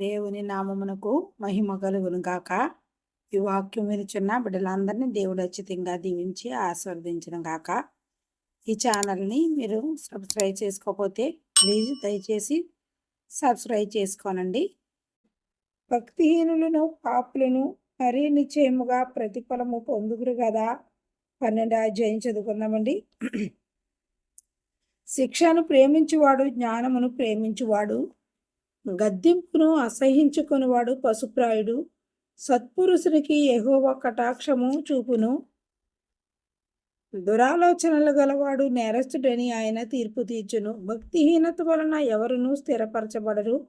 దేవుని నామమునకు మహిమ కలుగును గాక. ఈ వాక్యం వినిచున్న బిడ్డలందరినీ దేవుడు అచ్చితంగా దీవించి ఆస్వాదించడం గాక. ఈ ఛానల్ని మీరు సబ్స్క్రైబ్ చేసుకోకపోతే ప్లీజ్ దయచేసి సబ్స్క్రైబ్ చేసుకోనండి. భక్తిహీనులను పాపులను మరీ నిశ్చయముగా ప్రతిఫలము పొందుగురు కదా పన్నెండు అధ్యాయం చదువుకుందామండి. శిక్షను ప్రేమించువాడు జ్ఞానమును ప్రేమించువాడు గద్దింపును అసహించుకునివాడు పశుప్రాయుడు. సత్పురుషునికి ఎహోవ కటాక్షము చూపును. దురాలోచనలు గలవాడు నేరస్తుడని ఆయన తీర్పు తీర్చును. భక్తిహీనత వలన ఎవరునూ స్థిరపరచబడరు.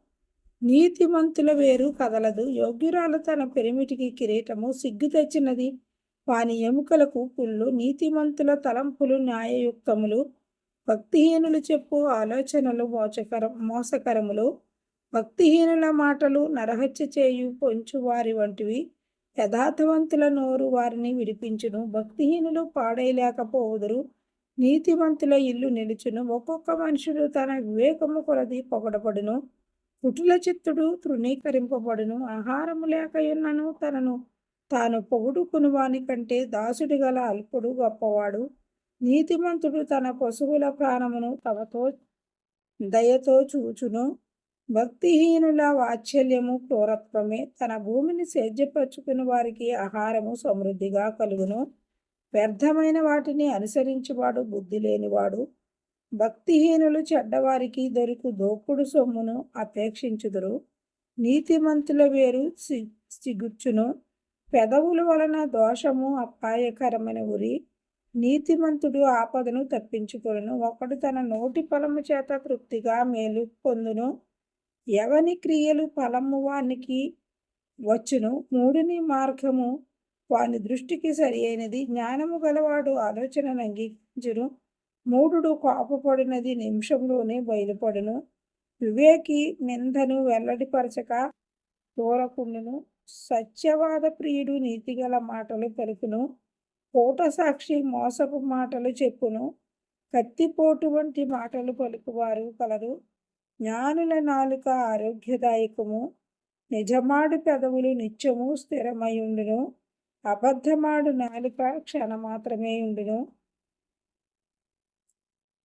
నీతిమంతుల వేరు కదలదు. యోగ్యురాలు తన పెరిమిటికి కిరీటము సిగ్గు తెచ్చినది. వాని ఎముకలకు పుల్లు నీతిమంతుల తలంపులు న్యాయయుక్తములు. భక్తిహీనులు చెప్పు ఆలోచనలు మోచకర మోసకరములు. భక్తిహీనుల మాటలు నరహత్య చేయు పొంచు వారి వంటివి. యథార్థవంతుల నోరు వారిని విడిపించును. భక్తిహీనులు పాడేయలేకపోదురు నీతివంతుల ఇల్లు నిలుచును. ఒక్కొక్క మనుషుడు తన వివేకము కొలది పొగడబడును. కుటుల చిత్తుడు తృణీకరింపబడును. ఆహారము లేకయున్నను తనను తాను పొగుడుకుని వాని కంటే దాసుడి గల అల్పుడు గొప్పవాడు. నీతిమంతుడు తన పశువుల ప్రాణమును తమతో దయతో చూచును. భక్తిహీనుల వాత్సల్యము క్రూరత్వమే తన భూమిని సేద్యపరుచుకుని వారికి ఆహారము సమృద్ధిగా కలుగును. వ్యర్థమైన వాటిని అనుసరించువాడు బుద్ధి లేనివాడు. భక్తిహీనులు చెడ్డవారికి దొరికి దోపుడు సొమ్మును అపేక్షించుదురు. నీతిమంతుల వేరు సిగుచ్చును. పెదవుల వలన దోషము అపాయకరమైన ఉరి. నీతిమంతుడు ఆపదను తప్పించుకొను ఒకడు తన నోటి పొలము చేత తృప్తిగా మేలు పొందును. ఎవని క్రియలు ఫలము వానికి వచ్చును? మూడుని మార్గము వాని దృష్టికి సరి అయినది జ్ఞానము గలవాడు ఆలోచనను అంగీకరించును మూడుడు కోపపడినది నిమిషంలోనే బయలుపడును. వివేకి నిందను వెల్లడిపరచక దూరకుండును సత్యవాద ప్రియుడు నీతిగల మాటలు పలుకును కోట సాక్షి మోసపు మాటలు చెప్పును. కత్తిపోటు వంటి మాటలు పలుకువారు కలరు. జ్ఞానుల నాలుక ఆరోగ్యదాయకము. నిజమాడు పెదవులు నిత్యము స్థిరమై ఉండును. అబద్ధమాడు నాలుక క్షణమాత్రమే ఉండును.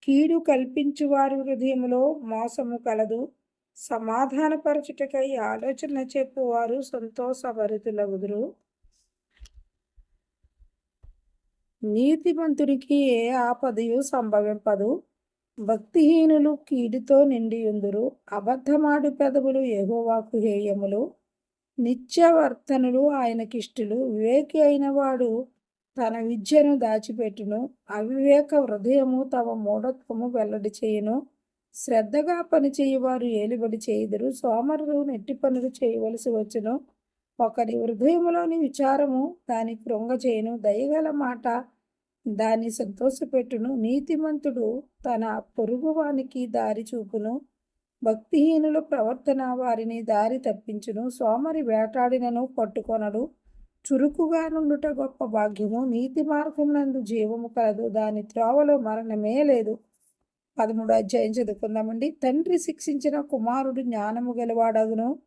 కీడు కల్పించువారి హృదయములో మోసము కలదు. సమాధానపరచుటకై ఆలోచన చెప్పువారు సంతోషభరితులగుదురు. నీతిమంతుడికి ఏ ఆపదయు సంభవింపదు. భక్తిహీనులు కీడుతో నిండియుందురు. అబద్ధమాడు పెదవులు ఎహోవాకు హేయములు. నిత్యవర్తనులు ఆయనకిష్టులు. వివేకి అయిన వాడు తన విద్యను దాచిపెట్టును. అవివేక హృదయము తమ మూఢత్వము వెల్లడి చేయును. శ్రద్ధగా పనిచేయువారు ఏలుబడి చేయుదురు. సోమరులు నెట్టి పనులు చేయవలసి వచ్చును. ఒకరి హృదయములోని విచారము దాని కృంగ చేయను దయగల మాట దాన్ని సంతోషపెట్టును. నీతిమంతుడు తన పొరుగువానికి దారి చూపును. భక్తిహీనుల ప్రవర్తన వారిని దారి తప్పించును. సోమరి వేటాడినను పట్టుకొనడు. చురుకుగా నుండుట గొప్ప భాగ్యము. నీతి మార్గమునందు జీవము కలదు. దాని త్రోవలో మరణమే లేదు. పదమూడు అధ్యాయం చదువుకుందామండి. తండ్రి శిక్షించిన కుమారుడు జ్ఞానము గెలవాడగును.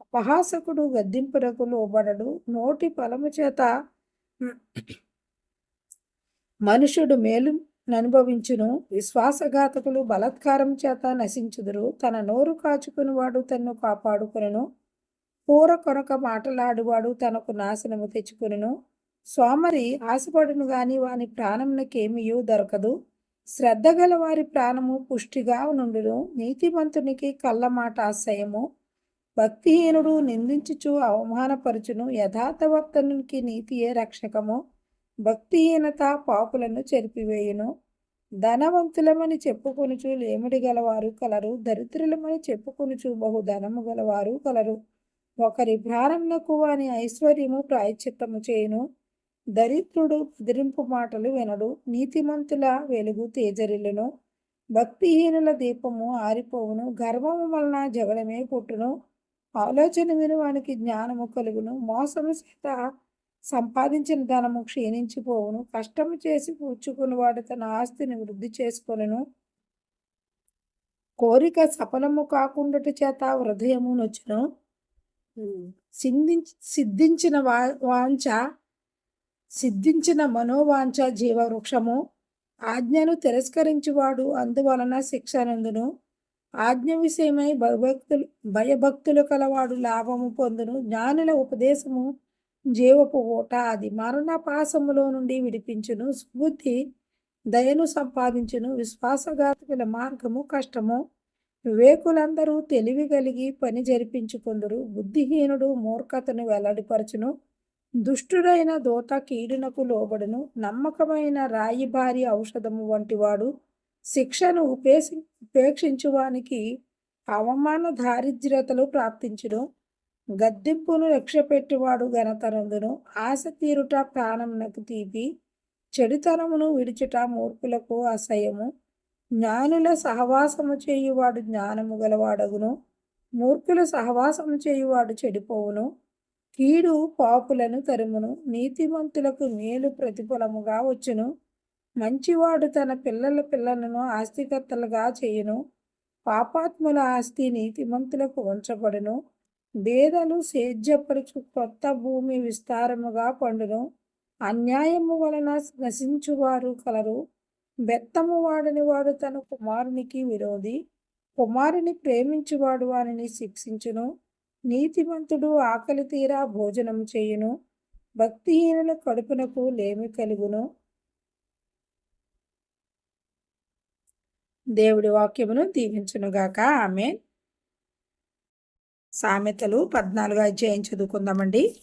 అపహాసకుడు గద్దింపులకు లోబడడు. నోటి ఫలము చేత మనుషుడు మేలు అనుభవించును విశ్వాసఘాతకులు బలత్కారం చేత నశించుదురు. తన నోరు కాచుకునివాడు తన్ను కాపాడుకును పూర కొనక మాటలాడువాడు తనకు నాశనము తెచ్చుకును సోమరి ఆశపడును గాని వాని ప్రాణమునకేమియూ దొరకదు. శ్రద్ధ గల వారి ప్రాణము పుష్టిగా నుండును. నీతిమంతునికి కళ్ళమాట ఆశ్రయము. భక్తిహీనుడు నిందించుచు అవమానపరుచును. యథార్థవర్తనునికి నీతియే రక్షకము. భక్తిహీనత పాపులను చెరిపివేయును. ధనవంతులమని చెప్పుకొనుచు లేమిడి గలవారు కలరు దరిద్రులమని చెప్పుకొనుచు బహు ధనము గలవారు కలరు. ఒకరి ప్రారంభకు వాని ఐశ్వర్యము ప్రాయచిత్తము చేయును. దరిద్రుడు బెదిరింపు మాటలు వినడు నీతిమంతుల వెలుగు తేజరిల్లును. భక్తిహీనుల దీపము ఆరిపోవును గర్వము వలన జగడమే పుట్టును. ఆలోచన వినువానికి జ్ఞానము కలుగును మోసము చేత సంపాదించిన ధనము క్షీణించిపోవును. కష్టము చేసి వాడు తన ఆస్తిని వృద్ధి చేసుకొనును. కోరిక సఫలము కాకుండాటి చేత హృదయము నొచ్చును. సిద్ధించి సిద్ధించిన వా వాంఛ సిద్ధించిన మనోవాంఛ జీవవృక్షము. ఆజ్ఞను తిరస్కరించువాడు అందువలన శిక్షనందును ఆజ్ఞ విషయమై భయభక్తులు భయభక్తులు కలవాడు లాభము పొందును. జ్ఞానుల ఉపదేశము జీవపు ఓట అది. మరణ పాసములో నుండి విడిపించును. సుబుద్ధి దయను సంపాదించును. విశ్వాసఘాతకుల మార్గము కష్టము. వివేకులందరూ తెలివి కలిగి పని జరిపించుకుందరు. బుద్ధిహీనుడు మూర్ఖతను వెల్లడిపరచును. దుష్టుడైన దోత కీడునకు లోబడును. నమ్మకమైన రాయి భారీ ఔషధము వంటివాడు శిక్షను ఉపేసి ఉపేక్షించువానికి అవమాన దారిద్ర్యతలు ప్రాప్తించును. గద్దెంపును లక్ష్యపెట్టువాడు ఘనతనందును. ఆశ తీరుట ప్రాణమునకు తీపి. చెడుతనమును విడిచుట మూర్ఖులకు అసహ్యము. జ్ఞానుల సహవాసము చేయువాడు జ్ఞానము గలవాడగును. మూర్ఖుల సహవాసము చేయువాడు చెడిపోవును. కీడు పాపులను తరుమును. నీతిమంతులకు మేలు ప్రతిఫలముగా వచ్చును. మంచివాడు తన పిల్లల పిల్లలను ఆస్తికర్తలుగా చేయును. పాపాత్ముల ఆస్తి నీతిమంతులకు ఉంచబడును బేదలు సేద్యపరుచు కొత్త భూమి విస్తారముగా పండును. అన్యాయము వలన నశించువారు కలరు. బెత్తము వాడని వాడు తన కుమారునికి విరోధి. కుమారుని ప్రేమించువాడు వారిని శిక్షించును. నీతిమంతుడు ఆకలి తీరా భోజనం చేయును. భక్తిహీనుల కడుపునకు లేమి కలుగును. దేవుడి వాక్యమును దీవించునుగాక. ఆమె సామెతలు పద్నాలుగు అధ్యాయం చదువుకుందామండి.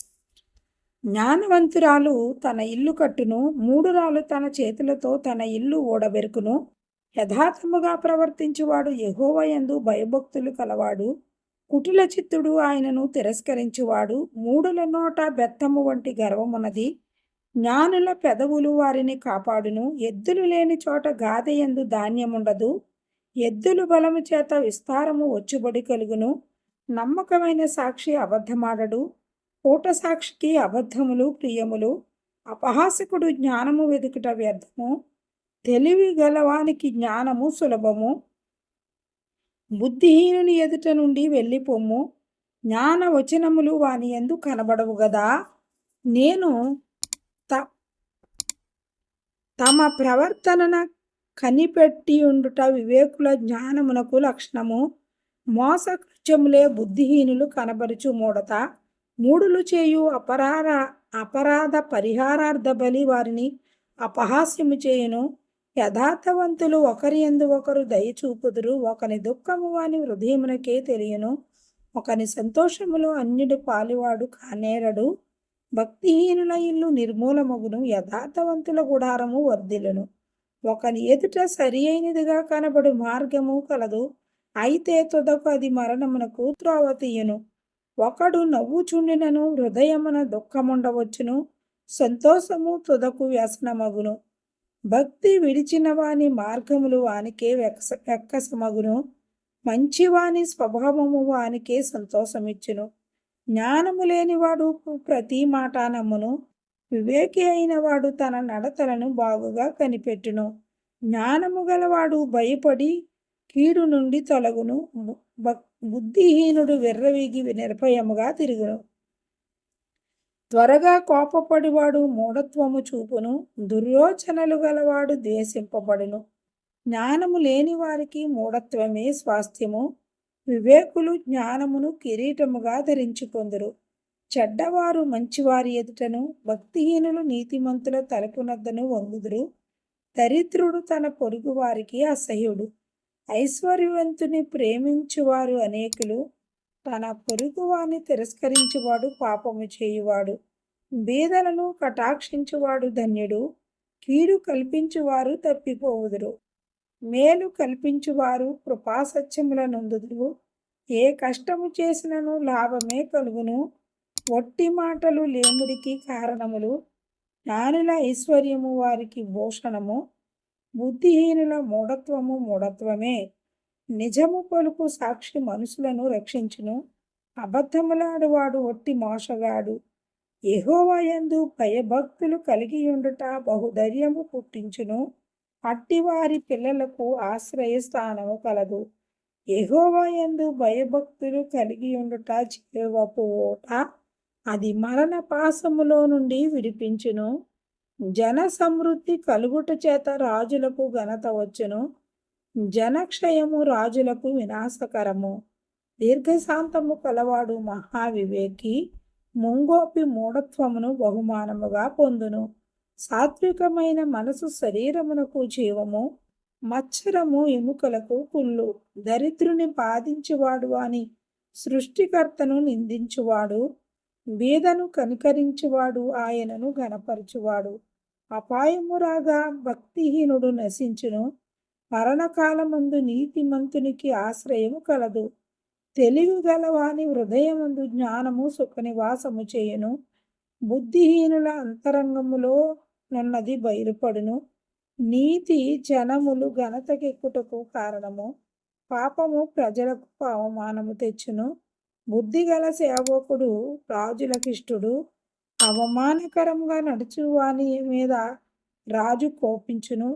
జ్ఞానవంతురాలు తన ఇల్లు కట్టును మూడురాలు తన చేతులతో తన ఇల్లు ఓడబెరుకును. యథార్థముగా ప్రవర్తించువాడు యహోవయందు భయభక్తులు కలవాడు. కుటిల చిత్తుడు ఆయనను తిరస్కరించువాడు. మూడుల నోట బెత్తము వంటి గర్వమున్నది. జ్ఞానుల పెదవులు వారిని కాపాడును. ఎద్దులు లేని చోట గాదయందు ధాన్యముండదు. ఎద్దులు బలము చేత విస్తారము వచ్చుబడి కలుగును. నమ్మకమైన సాక్షి అబద్ధమాడడు. కూట సాక్షికి అబద్ధములు ప్రియములు అపహాసకుడు జ్ఞానము వెదుకుట వ్యర్థము. తెలివి గలవానికి జ్ఞానము సులభము. బుద్ధిహీనుని ఎదుట నుండి వెళ్ళిపోము. జ్ఞాన వచనములు వాని ఎందు కనబడవు గదా. నేను త తమ ప్రవర్తనన కనిపెట్టి ఉండుట వివేకుల జ్ఞానమునకు లక్షణము. మోసకృత్యములే బుద్ధిహీనులు కనబరుచు మూడత మూడులు చేయు అపరాధ అపరాధ పరిహారార్థ బలి వారిని అపహాస్యము చేయును. యథార్థవంతులు ఒకరి ఎందు ఒకరు దయచూపుదురు ఒకని దుఃఖము వాని హృదయమునకే తెలియను. ఒకని సంతోషములో అన్యుడు పాలివాడు కానేరడు. భక్తిహీనుల ఇల్లు నిర్మూలమగును. యథార్థవంతుల గుడారము వర్ధిలను ఒకని ఎదుట సరి అయినదిగా కనబడు మార్గము కలదు. అయితే తుదకు అది మరణమునకు త్రోవతీయును ఒకడు నవ్వుచుండినను హృదయమున దుఃఖముండవచ్చును సంతోషము తుదకు వ్యసనమగును. భక్తి విడిచిన వాని మార్గములు వానికే వెక్కస వెక్కసమగును మంచివాని స్వభావము వానికే సంతోషమిచ్చును. జ్ఞానము లేనివాడు ప్రతి మాట నమ్మును. వివేకి అయిన వాడు తన నడతలను బాగుగా కనిపెట్టును. జ్ఞానము గలవాడు భయపడి కీడు నుండి తొలగును. బుద్ధిహీనుడు వెర్రవీగి నిర్భయముగా తిరుగును. త్వరగా కోపపడివాడు మూఢత్వము చూపును. దుర్యోచనలు గలవాడు ద్వేషింపబడును. జ్ఞానము లేని వారికి మూఢత్వమే స్వాస్థ్యము. వివేకులు జ్ఞానమును కిరీటముగా ధరించుకొందురు. చెడ్డవారు మంచివారి ఎదుటను. భక్తిహీనులు నీతిమంతుల తలుపునద్దను వంగుదురు. దరిద్రుడు తన పొరుగు వారికి అసహ్యుడు. ఐశ్వర్యవంతుని ప్రేమించువారు అనేకులు తన పొరుగువాని తిరస్కరించువాడు పాపము చేయువాడు. బీదలను కటాక్షించువాడు ధన్యుడు కీడు కల్పించువారు తప్పిపోవుదురు. మేలు కల్పించువారు కృపాసత్యములనందుదురు. ఏ కష్టము చేసినను లాభమే కలుగును. ఒట్టి మాటలు లేముడికి కారణములు. జ్ఞానుల ఐశ్వర్యము వారికి భూషణము. బుద్ధిహీనుల మూఢత్వము మూఢత్వమే. నిజము పలుకు సాక్షి మనుషులను రక్షించును. అబద్ధములాడువాడు ఒట్టి మోసగాడు. ఎహోవయందు భయభక్తులు కలిగి ఉండుట బహుధైర్యము పుట్టించును. అట్టివారి పిల్లలకు ఆశ్రయస్థానము కలదు. యెహోవా యందు భయభక్తులు కలిగి ఉండుట జీవపు ఓట. అది మరణ పాశములో నుండి విడిపించును. జన సమృద్ధి కలుగుట చేత రాజులకు ఘనత వచ్చును. జనక్షయము రాజులకు వినాశకరము. దీర్ఘశాంతము కలవాడు మహావివేకి ముంగోపి మూఢత్వమును బహుమానముగా పొందును. సాత్వికమైన మనసు శరీరమునకు జీవము మచ్చరము ఎముకలకు కుళ్ళు. దరిద్రుని బాధించువాడు అని సృష్టికర్తను నిందించువాడు. బీదను కనికరించువాడు ఆయనను గనపరచువాడు అపాయము రాగా భక్తిహీనుడు నశించును. మరణకాలమందు నీతిమంతునికి ఆశ్రయము కలదు. తెలివి గలవాని హృదయమందు జ్ఞానము సుఖనివాసము చేయును. బుద్ధిహీనుల అంతరంగములో నున్నది బయలుపడును. నీతి జనములు ఘనతకెక్కుటకు కారణము. పాపము ప్రజలకు అవమానము తెచ్చును. బుద్ధిగల సేవకుడు రాజులకిష్టుడు అవమానకరంగా నడుచువాని మీద రాజు కోపించును.